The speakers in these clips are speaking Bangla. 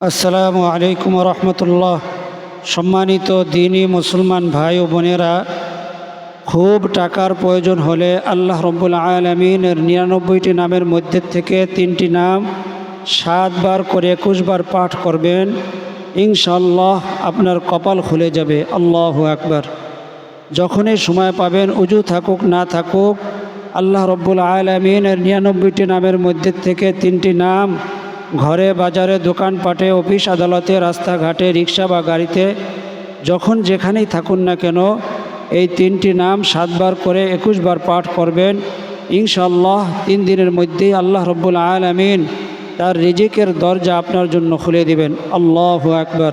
আসসালামু আলাইকুম রহমতুল্লাহ সম্মানিত দিনী মুসলমান ভাই ও বোনেরা, খুব টাকার প্রয়োজন হলে আল্লাহ রব্বুল আলমিনের নিরানব্বইটি নামের মধ্যে থেকে তিনটি নাম সাতবার করে একুশবার পাঠ করবেন। ইনশাল্লাহ আপনার কপাল খুলে যাবে। আল্লাহ আকবার। যখনই সময় পাবেন, উজু থাকুক, না থাকুক, আল্লাহ রব্বুল আলমিনের নিরানব্বইটি নামের মধ্যে থেকে তিনটি নাম ঘরে, বাজারে, দোকানপাটে, অফিস, আদালতে, রাস্তাঘাটে, রিক্সা বা গাড়িতে, যখন যেখানেই থাকুন না কেন, এই তিনটি নাম সাতবার করে একুশবার পাঠ করবেন। ইনশাল্লাহ তিন দিনের মধ্যেই আল্লাহ রব্বুল আলমিন তার রিজিকের দরজা আপনার জন্য খুলে দিবেন। আল্লাহ আকবার।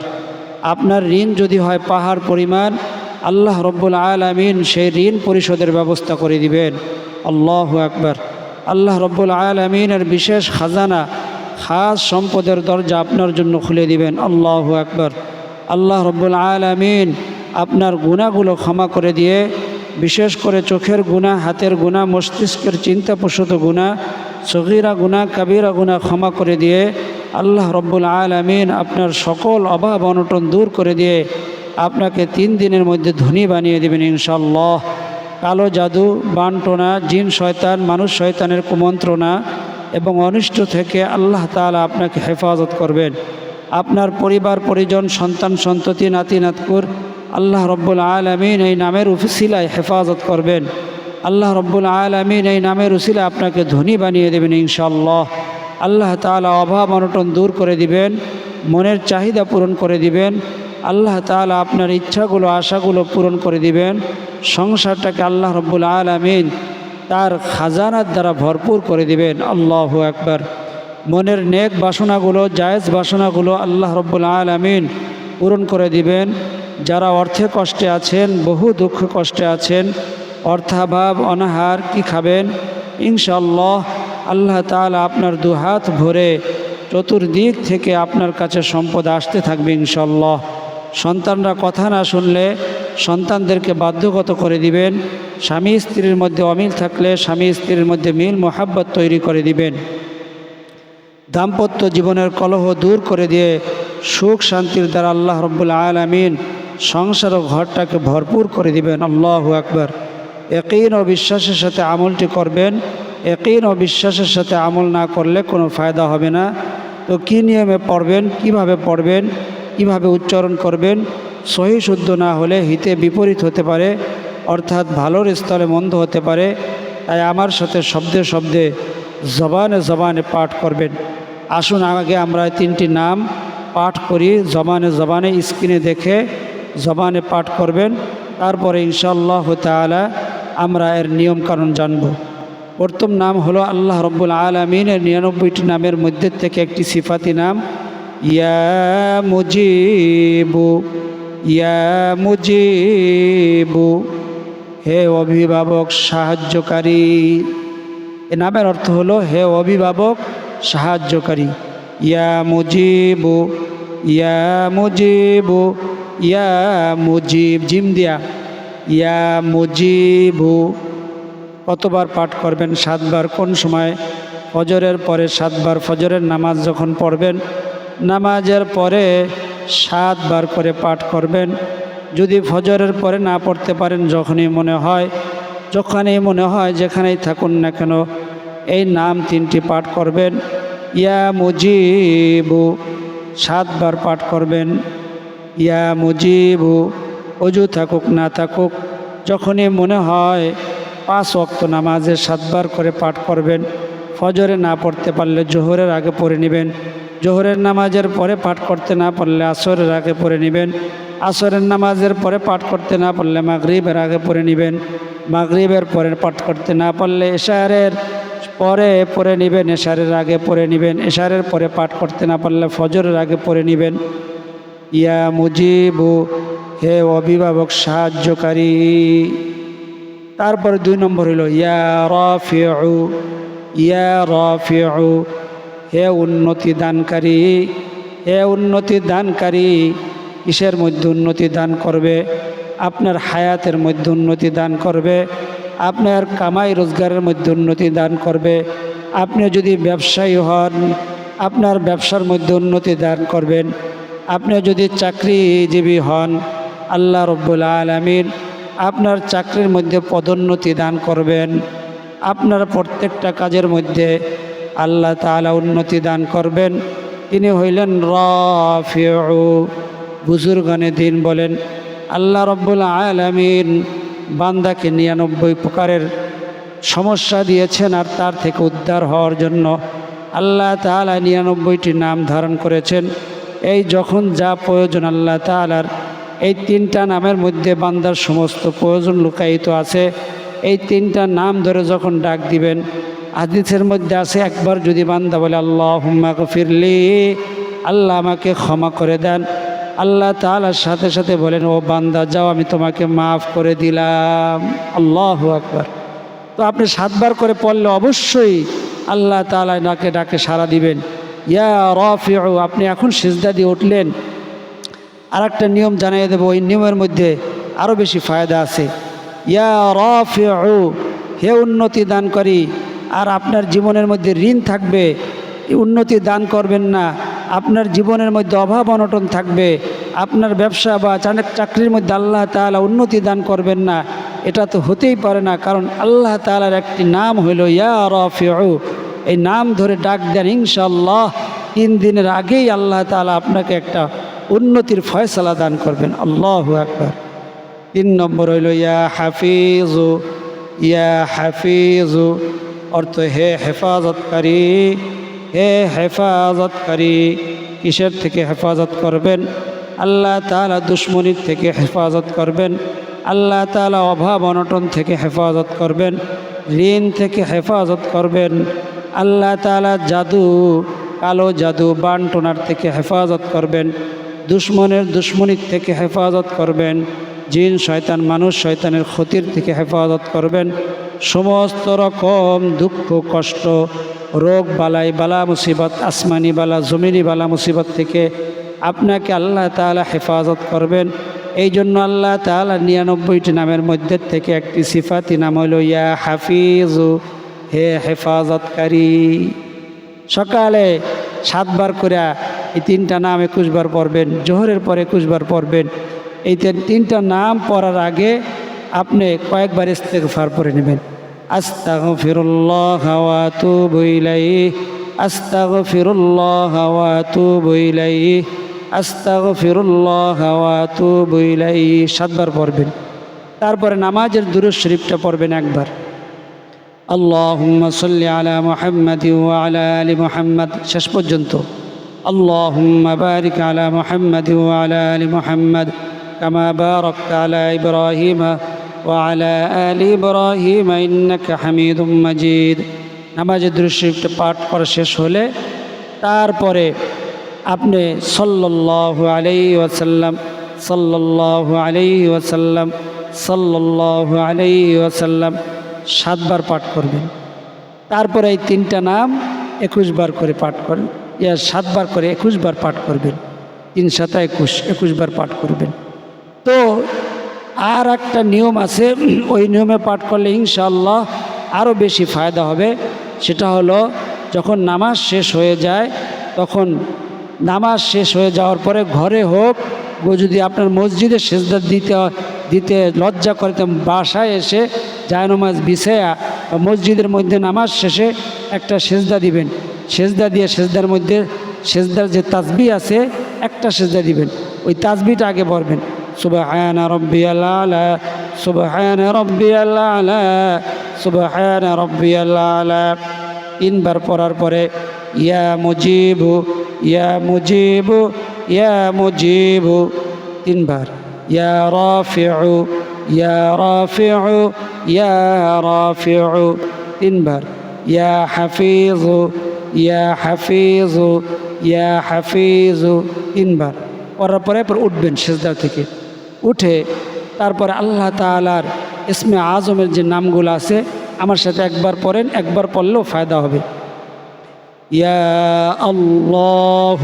আপনার ঋণ যদি হয় পাহাড় পরিমাণ, আল্লাহ রব্বুল আলমিন সেই ঋণ পরিশোধের ব্যবস্থা করে দিবেন। আল্লাহ আকবার। আল্লাহ রব্বুল আলমিনের বিশেষ খাজানা খাস সম্পদের দরজা আপনার জন্য খুলে দিবেন। আল্লাহ আকবার। আল্লাহ রব্বুল আলমিন আপনার গুণাগুলো ক্ষমা করে দিয়ে, বিশেষ করে চোখের গুণা হাতের গুণা মস্তিষ্কের চিন্তাপ্রসূত গুণা সগিরা গুণা কাবিরা গুণা ক্ষমা করে দিয়ে, আল্লাহ রব্বুল আলমিন আপনার সকল অভাব অনটন দূর করে দিয়ে, আপনাকে তিন দিনের মধ্যে ধনী বানিয়ে দেবেন ইনশাল্লাহ কালো জাদু বানটোনা জিন শয়তান, মানুষ শয়তানের কুমন্ত্রণা এবং অনিষ্ট থেকে আল্লাহ তাআলা আপনাকে হেফাজত করবেন। আপনার পরিবার, পরিজন, সন্তান, সন্ততি, নাতি, নাতকুর আল্লাহ রব্বুল আলমিন এই নামের উফিসিলায় হেফাজত করবেন। আল্লাহ রব্বুল আলমিন এই নামের উসিলায় আপনাকে ধনী বানিয়ে দেবেন ইনশাল্লাহ আল্লাহ তাআলা অভাব অনটন দূর করে দিবেন, মনের চাহিদা পূরণ করে দিবেন, আল্লাহ তাআলা আপনার ইচ্ছাগুলো, আশাগুলো পূরণ করে দিবেন। সংসারটাকে আল্লাহ রব্বুল আলমিন তার খাজানার দ্বারা ভরপুর করে দিবেন। আল্লাহ একবার মনের নেক বাসনাগুলো, জায়েজ বাসনাগুলো আল্লাহ রব্বুল আলমিন পূরণ করে দিবেন। যারা অর্থে কষ্টে আছেন, বহু দুঃখ কষ্টে আছেন, অর্থাভাব, অনাহার কি খাবেন? ইনশাল্লাহ আল্লাহ তাআলা আপনার দুহাত ভরে চতুর্দিক থেকে আপনার কাছে সম্পদ আসতে থাকবে ইনশাল্লাহ সন্তানরা কথা না শুনলে সন্তানদেরকে বাধ্যগত করে দিবেন। স্বামী স্ত্রীর মধ্যে অমিল থাকলে স্বামী স্ত্রীর মধ্যে মিল মোহাব্বত তৈরি করে দিবেন। দাম্পত্য জীবনের কলহ দূর করে দিয়ে সুখ শান্তির দ্বারা আল্লাহ রব্বুল আলমিন সংসার ও ঘরটাকে ভরপুর করে দিবেন। আল্লাহ আকবার। একইন ও বিশ্বাসের সাথে আমলটি করবেন। একইন ও বিশ্বাসের সাথে আমল না করলে কোনো ফায়দা হবে না। তো কী নিয়মে পড়বেন? কীভাবে পড়বেন? কীভাবে উচ্চারণ করবেন? সহি শুদ্ধ না হলে হিতে বিপরীত হতে পারে, অর্থাৎ ভালোর স্থলে মন্দ হতে পারে। তাই আমার সাথে শব্দে শব্দে, জবানে জবানে পাঠ করবেন। আসুন আগে আমরা তিনটি নাম পাঠ করি, জবানে জবানে স্ক্রিনে দেখে জবানে পাঠ করবেন। তারপরে ইনশাল্লাহ তালা আমরা এর নিয়মকানুন জানব। প্রথম নাম হলো আল্লাহ রব্বুল আলমিনের নিরানব্বইটি নামের মধ্যে থেকে একটি সিফাতি নাম, ইয়া মুজিবু। ইয়া মুজিবু, হে অভিভাবক সাহায্যকারী। এ নামের অর্থ হলো, হে অভিভাবক সাহায্যকারী। ইয়া মুজিবু ইয়া মুজিবু, ইয়া মুজিব, জিম দিয়া। ইয়া মুজিবু। কতবার পাঠ করবেন? সাতবার। কোন সময়? ফজরের পরে সাতবার। ফজরের নামাজ যখন পড়বেন, নামাজের পরে সাতবার করে পাঠ করবেন। যদি ফজরের পরে না পড়তে পারেন, যখনই মনে হয়, যখনই মনে হয় যেখানেই থাকুন না কেন, এই নাম তিনটি পাঠ করবেন। ইয়া মুজিবু সাতবার পাঠ করবেন। ইয়া মুজিবু, অজু থাকুক না থাকুক, যখনই মনে হয় পাঁচ অক্ত নামাজে সাতবার করে পাঠ করবেন। ফজরে না পড়তে পারলে জোহরের আগে পড়ে নেবেন। জোহরের নামাজের পরে পাঠ করতে না পারলে আসরের আগে পড়ে নেবেন। আসরের নামাজের পরে পাঠ করতে না পারলে মাগরিবের আগে পড়ে নেবেন। মাগরিবের পরে পাঠ করতে না পারলে এশারের পরে পড়ে নেবেন, এশারের আগে পড়ে নেবেন। এশারের পরে পাঠ করতে না পারলে ফজরের আগে পড়ে নেবেন। ইয়া মুজিবু, হে অভিভাবক, সাহায্যকারী। তারপরে দুই নম্বর হইল ইয়া রফিউ ইয়া রফিউ। হে উন্নতি দানকারী, হে উন্নতি দানকারী, কিসের মধ্যে উন্নতি দান করবে? আপনার হায়াতের মধ্যে উন্নতি দান করবে, আপনার কামাই রোজগারের মধ্যে উন্নতি দান করবে, আপনি যদি ব্যবসায়ী হন, আপনার ব্যবসার মধ্যে উন্নতি দান করবেন, আপনি যদি চাকরিজীবী হন, আল্লাহ রব্বুল আলমিন আপনার চাকরির মধ্যে পদোন্নতি দান করবেন, আপনার প্রত্যেকটা কাজের মধ্যে আল্লাহ তাআলা উন্নতি দান করবেন। তিনি হইলেন রফিউ। বুজুর্গানে দিন বলেন, আল্লাহ রব্বুল আলমিন বান্দাকে নিরানব্বই প্রকারের সমস্যা দিয়েছেন আর তার থেকে উদ্ধার হওয়ার জন্য আল্লাহ তাআলা নিরানব্বইটি নাম ধারণ করেছেন। এই যখন যা প্রয়োজন আল্লাহ তাআলার, এই তিনটা নামের মধ্যে বান্দার সমস্ত প্রয়োজন লুকায়িত আছে। এই তিনটা নাম ধরে যখন ডাক দিবেন হাদিসের মধ্যে আছে, একবার যদি বান্দা বলে আল্লাহ হুম্মাকে ফিরলি আল্লাহ আমাকে ক্ষমা করে দেন। আল্লাহ তাআলার সাথে সাথে বলেন, ও বান্দা, যাও, আমি তোমাকে মাফ করে দিলাম। আল্লাহ আকবার। তো আপনি সাতবার করে পড়লে অবশ্যই আল্লাহ তাআলা নাকে ডাকে সাড়া দিবেন। ইয়া রফিউ, আপনি এখন সিজদা দিয়ে উঠলেন। আর একটা নিয়ম জানিয়ে দেবো, ওই নিয়মের মধ্যে আরও বেশি ফায়দা আছে। ইয়া রফিউ, হে উন্নতি দান করি আর আপনার জীবনের মধ্যে ঋণ থাকবে, উন্নতি দান করবেন না, আপনার জীবনের মধ্যে অভাব অনটন থাকবে, আপনার ব্যবসা বা চাক- চাকরির মধ্যে আল্লাহ তাআলা উন্নতি দান করবেন না, এটা তো হতেই পারে না, কারণ আল্লাহ তাআলার একটি নাম হইল ইয়া রফিউ। এই নাম ধরে ডাক দেন ইনশাল্লাহ তিন দিনের আগেই আল্লাহ তাআলা আপনাকে একটা উন্নতির ফয়সালা দান করবেন। আল্লাহ একবার তিন নম্বর হইল ইয়া হাফিজু ইয়া হাফিজু অর্থ, হে হেফাজতকারী হে হেফাজতকারী, কিসের থেকে হেফাজত করবেন? আল্লাহ তাআলা দুশ্মনির থেকে হেফাজত করবেন। আল্লাহ তাআলা অভাব অনটন থেকে হেফাজত করবেন। ঋণ থেকে হেফাজত করবেন। আল্লাহ তাআলা জাদু, কালো জাদু বানটোনার থেকে হেফাজত করবেন। দুশ্মনের দুশ্মনির থেকে হেফাজত করবেন। জিন, শয়তান, মানুষ, শয়তানের ক্ষতির থেকে হেফাজত করবেন। সমস্ত রকম দুঃখ, কষ্ট, রোগ, বালাই, বালা, মুসিবত, আসমানি বালা, জমিনি বালা, মুসিবত থেকে আপনাকে আল্লাহ তাআলা হেফাজত করবেন। এই জন্য আল্লাহ তাআলা নিরানব্বইটি নামের মধ্যে থেকে একটি সিফাতি নাম হলো, ইয়া হাফিজু, হে হেফাজতকারী। সকালে সাতবার করে এই তিনটা নাম একুশবার পড়বেন, জোহরের পর একুশবার পড়বেন। এই তিনটা নাম পড়ার আগে আপনি কয়েকবার ইস্তেকফার পরে নেবেন। আস্তাগ ফিরুল্লাহ হাওয়া তু বইলাই আস্তাগ ফিরুল্লাহ হাওয়া তু বইলাই আস্তাগ ফিরুল্লাহ হাওয়া তু বইলাই সাতবার পড়বেন। তারপরে নামাজের দুরুজ শরীফটা পড়বেন একবার। আল্লাহুম্মা সাল্লি আলা মুহাম্মাদি ওয়া আলা আলি মুহাম্মাদ। শেষ পর্যন্ত। আল্লাহুম্মা বারিক আলা মুহাম্মাদি ওয়া আলা আলি মুহাম্মাদ। কামা বারাকতা আলা ইব্রাহিমা। وعلى آل إبراهيم إنك حميد مجيد নামাজের দৃশ্যটা পাঠ করা শেষ হলে তারপরে আপনি সাল্লাল্লাহু আলাইহি ওয়াসাল্লাম সাল্লাল্লাহু আলাইহি ওয়াসাল্লাম সাল্লাল্লাহু আলাইহি ওয়াসাল্লাম সাতবার পাঠ করবেন তারপরে এই তিনটা নাম একুশ বার করে পাঠ করেন ইয়া সাতবার করে একুশ বার পাঠ করবেন তিন সাতা একুশ একুশ বার পাঠ করবেন তো আর একটা নিয়ম আছে, ওই নিয়মে পাঠ করলে ইনশাল্লাহ আরও বেশি ফায়দা হবে। সেটা হলো, যখন নামাজ শেষ হয়ে যায়, তখন নামাজ শেষ হয়ে যাওয়ার পরে ঘরে হোক যদি আপনার মসজিদে সেজদা দিতে দিতে লজ্জা করে, তো বাসায় এসে জায়নমাজ বিছায়া মসজিদের মধ্যে নামাজ শেষে একটা সেজদা দিবেন। সেজদা দিয়ে সেজদার মধ্যে, সেজদার যে তাজবি আছে, একটা সেজদা দিবেন। ওই তাজবিটা আগে পড়বেন। সুবহান রব্বিয়াল আলা সুবহান রব্বিয়াল আলা সুবহান রব্বিয়াল আলা তিনবার পড়ার পরে ইয়া মুজিবু ইয়া মুজিবু ইয়া মুজিবু তিনবার ইয়া রাফিউ ইয়া রাফিউ ইয়া রাফিউ তিনবার ইয়া হাফিজু ইয়া হাফিজু ইয়া হাফিজু তিনবার পড়ার পরে পর উঠবেন সেজদা থেকে। উঠে তারপর আল্লাহ তালার ইসমে আজমের যে নামগুলো আছে, আমার সাথে একবার পড়েন, একবার পড়লেও ফায়দা হবে। ইয়া আল্লাহ,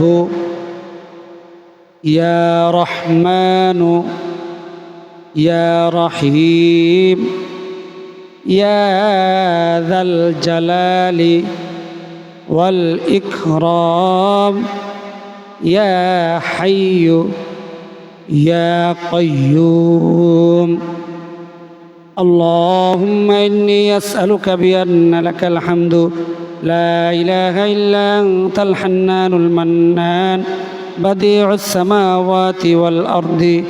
ইয়া রহমানু, ইয়া রহিম, ইয়া জালালি ওয়াল ইকরাম, ইয়া হাইয়ু يا قيوم اللهم إني أسألك بأن لك الحمد لا إله إلا أنت الحنان المنان بديع السماوات والأرض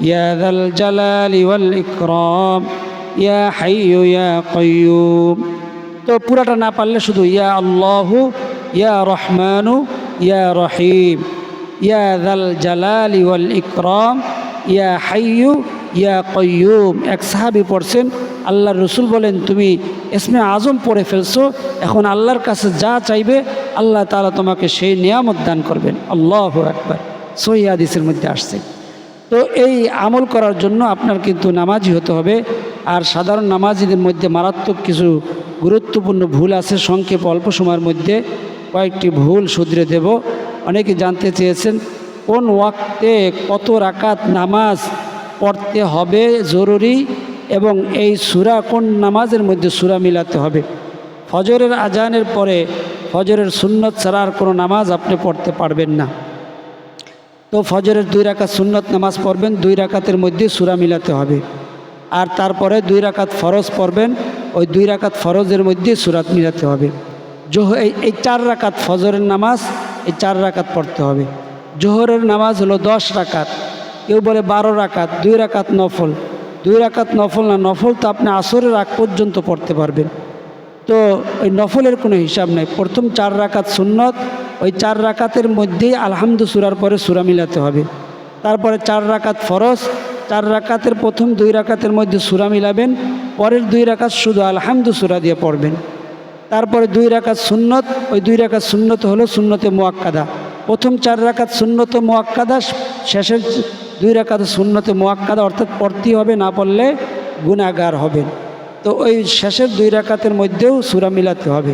يا ذا الجلال والإكرام يا حي يا قيوم তো পুরাটা না পারলে শুধু ইয়া আল্লাহু ইয়া রহমানু ইয়া রহিম ইয়া দাল জালালি ওয়াল ইকরাম, ইয়া হাইয়ু, ইয়া কয়ুম এক সাহাবি পড়ছেন আল্লাহ রসুল বলেন, তুমি এসমে আজম পড়ে ফেলছো, এখন আল্লাহর কাছে যা চাইবে, আল্লাহ তাআলা তোমাকে সেই নিয়ামত দান করবেন। আল্লাহ একবার সহি হাদিসের মধ্যে আসছে। তো এই আমল করার জন্য আপনার কিন্তু নামাজি হতে হবে। আর সাধারণ নামাজিদের মধ্যে মারাত্মক কিছু গুরুত্বপূর্ণ ভুল আছে। সংক্ষেপে অল্প সময়ের মধ্যে কয়েকটি ভুল শুধরে দেব। অনেকে জানতে চেয়েছেন, কোন ওয়াক্তে কত রাকাত নামাজ পড়তে হবে জরুরি এবং এই সুরা কোন নামাজের মধ্যে সুরা মিলাতে হবে? ফজরের আজানের পরে ফজরের সুন্নত ছাড়ার কোনো নামাজ আপনি পড়তে পারবেন না। তো ফজরের দুই রাকাত সুন্নত নামাজ পড়বেন, দুই রাকাতের মধ্যে সুরা মিলাতে হবে। আর তারপরে দুই রাকাত ফরজ পড়বেন, ওই দুই রাকাত ফরজের মধ্যে সুরাত মিলাতে হবে। জোহ এই চার রাকাত ফজরের নামাজ এই চার রাকাত পড়তে হবে। জোহরের নামাজ হলো দশ রাকাত। কেউ বলে বারো রাকাত, দুই রাকাত নফল। দুই রাকাত নফল না, নফল তো আপনি আসরের আগ পর্যন্ত পড়তে পারবেন। তো ওই নফলের কোনো হিসাব নেই। প্রথম চার রাকাত সুন্নত, ওই চার রাকাতের মধ্যেই আলহামদু সুরার পরে সুরা মিলাতে হবে। তারপরে চার রাকাত ফরজ, চার রাকাতের প্রথম দুই রাকাতের মধ্যে সুরা মিলাবেন, পরের দুই রাকাত শুধু আলহামদু সুরা দিয়ে পড়বেন। তারপরে দুই রাকাত সুন্নত, ওই দুই রাকাত সুন্নত হলো সুন্নতে মোয়াক্কাদা। প্রথম চার রাকাত সুন্নত মোয়াক্কাদা, শেষের দুই রাকাত সুন্নতে মোয়াক্কাদা, অর্থাৎ পড়তেই হবে, না পড়লে গুণাগার হবেন তো ওই শেষের দুই রাকাতের মধ্যেও সুরা মিলাতে হবে।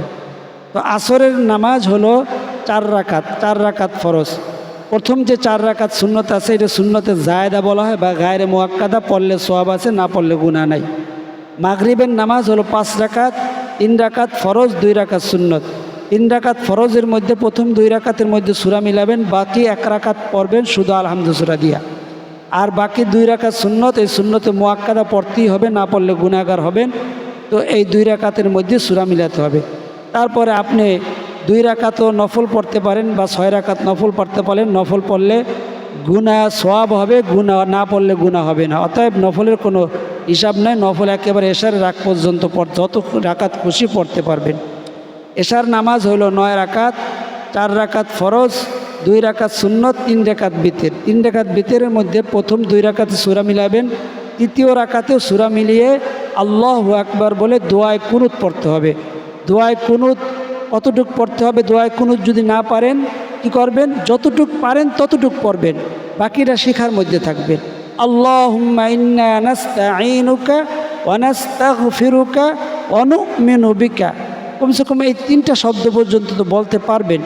তো আসরের নামাজ হলো চার রাকাত চার রাকাত ফরজ। প্রথম যে চার রাকাত সুন্নত আছে, এটা সুন্নতে জায়দা বলা হয়, বা গায়ের মোয়াক্কাদা, পড়লে সোয়াব আছে, না পড়লে গুণা নাই। মাগরিবের নামাজ হলো পাঁচ রাকাত তিন রাকাত ফরজ, দুই রাকাত সুন্নত। তিন রাকাত ফরজের মধ্যে প্রথম দুই রাকাতের মধ্যে সুরা মিলাবেন, বাকি এক রাকাত পড়বেন শুধু আলহামদু সুরা দিয়া। আর বাকি দুই রাকাত সুন্নত, এই সুন্নতে মোয়াক্কাদা পড়তেই হবে, না পড়লে গুণাগার হবেন। তো এই দুই রাকাতের মধ্যে সুরা মিলাতে হবে। তারপরে আপনি দুই রাকাতও নফল পড়তে পারেন বা ছয় রাকাত নফল পড়তে পারেন। নফল পড়লে গুণা সোয়াব হবে গুণা না পড়লে গুণা হবে না। অতএব নফলের কোনো হিসাব নয়, নফল একেবারে এশার রাগ পর্যন্ত যত রাকাত খুশি পড়তে পারবেন। এশার নামাজ হলো নয় রাকাত, চার রাকাত ফরজ, দুই রাকাত সুন্নত, তিন রাকাত বিতের। তিন রাকাত বিতের মধ্যে প্রথম দুই রাকাতে সুরা মিলাবেন, তৃতীয় রাকাতেও সুরা মিলিয়ে আল্লাহ আকবার বলে দোয়ায় কুনুত পড়তে হবে। দোয়ায় কুনুত কতটুক পড়তে হবে? দোয়ায় কুনুত যদি না পারেন, কি করবেন? যতটুক পারেন ততটুক পড়বেন। বাকিটা শেখার মধ্যে থাকবেন। নাস্তাঈনুকা ওয়া নাস্তাগফিরুকা ওয়া নু'মিনু বিকা কমসে কম এই তিনটা শব্দ পর্যন্ত তো বলতে পারবেন।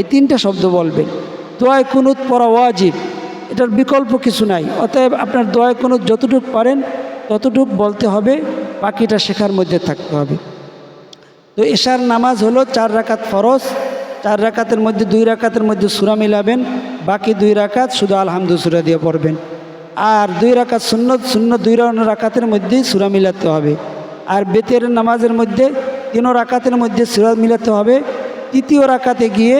এই তিনটা শব্দ বলবেন। দোয়ায় কুনুত পড়া ওয়াজিব। এটার বিকল্প কিছু নাই। অতএব আপনার দোয়ায় কুনুত যতটুক পারেন, ততটুক বলতে হবে। বাকিটা শেখার মধ্যে থাকতে হবে। তো এশার নামাজ হলো চার রাকাত ফরজ। চার রাকাতের মধ্যে দুই রাকাতের মধ্যে সুরা মিলাবেন। বাকি দুই রাকাত শুধু আলহামদু সুরা দিয়ে পড়বেন। আর দুই রাকাত সুন্নত শূন্য দুই রাকাতের মধ্যেই সুরা মিলাতে হবে। আর বেতের নামাজের মধ্যে তিন রাকাতের মধ্যে সুরা মিলাতে হবে। তৃতীয় রাকাতে গিয়ে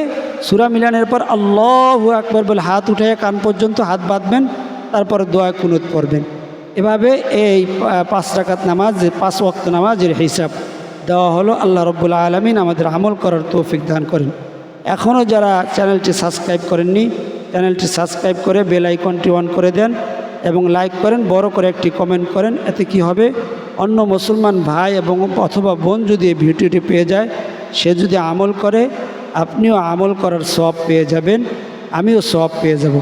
সুরা মিলানের পর আল্লাহ আকবর বলে হাত উঠে কান পর্যন্ত হাত বাঁধবেন, তারপর দোয়া কুনুত পড়বেন। এভাবে এই পাঁচ রাকাত নামাজ, পাঁচ ওয়াক্ত নামাজের হিসাব দেওয়া হলো। আল্লাহ রব্বুল্লা আলমিন আমাদের আমল করার তৌফিক দান করেন। এখনও যারা চ্যানেলটি সাবস্ক্রাইব করেননি, চ্যানেলটি সাবস্ক্রাইব করে বেল আইকনটি অন করে দেন। এবং লাইক করেন, বড় করে একটি কমেন্ট করেন, এতে কি হবে? অন্য মুসলমান ভাই এবং অথবা বোন যদি এই ভিডিওটি পেয়ে যায়, সে যদি আমল করে, আপনিও আমল করার সব পেয়ে যাবেন, আমিও সব পেয়ে যাব।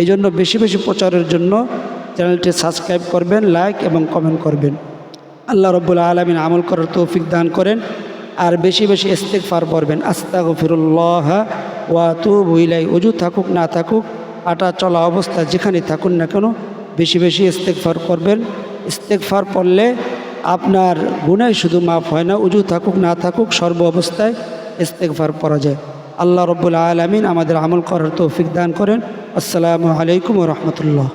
এই জন্য বেশি বেশি প্রচারের জন্য চ্যানেলটি সাবস্ক্রাইব করবেন লাইক এবং কমেন্ট করবেন। আল্লাহ রব্বুল আলমিন আমল করার তৌফিক দান করেন, আর বেশি বেশি ইস্তেকফার পড়বেন। আস্তা গফিরুল্লাহ ওয়া তু বুইলাই অজু থাকুক না থাকুক, আটা চলা অবস্থা যেখানে থাকুন না কেন বেশি বেশি ইস্তেকফার করবেন। ইস্তেকফার পড়লে আপনার গুণাই শুধু মাফ হয় না, উজু থাকুক, না থাকুক, সর্ব অবস্থায় ইস্তেকফার পড়া যায়। আল্লাহ রব্বুল আলমিন আমাদের আমল করার তৌফিক দান করেন। আসসালামু আলাইকুম রহমতুল্লাহ।